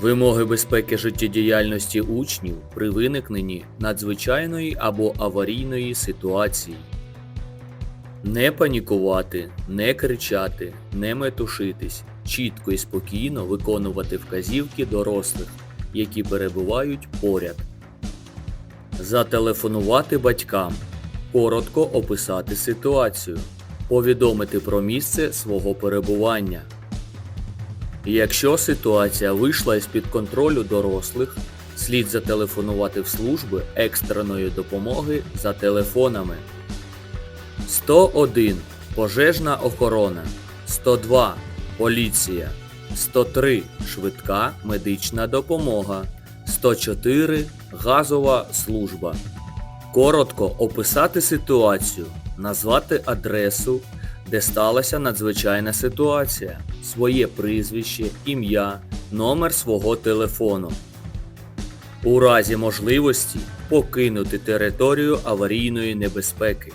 Вимоги безпеки життєдіяльності учнів при виникненні надзвичайної або аварійної ситуації. Не панікувати, не кричати, не метушитись, чітко і спокійно виконувати вказівки дорослих, які перебувають поряд. Зателефонувати батькам, коротко описати ситуацію, повідомити про місце свого перебування. Якщо ситуація вийшла із-під контролю дорослих, слід зателефонувати в служби екстреної допомоги за телефонами. 101 пожежна охорона, 102 поліція, 103 швидка медична допомога, 104 газова служба. Коротко описати ситуацію, назвати адресу, де сталася надзвичайна ситуація, своє прізвище, ім'я, номер свого телефону. У разі можливості покинути територію аварійної небезпеки,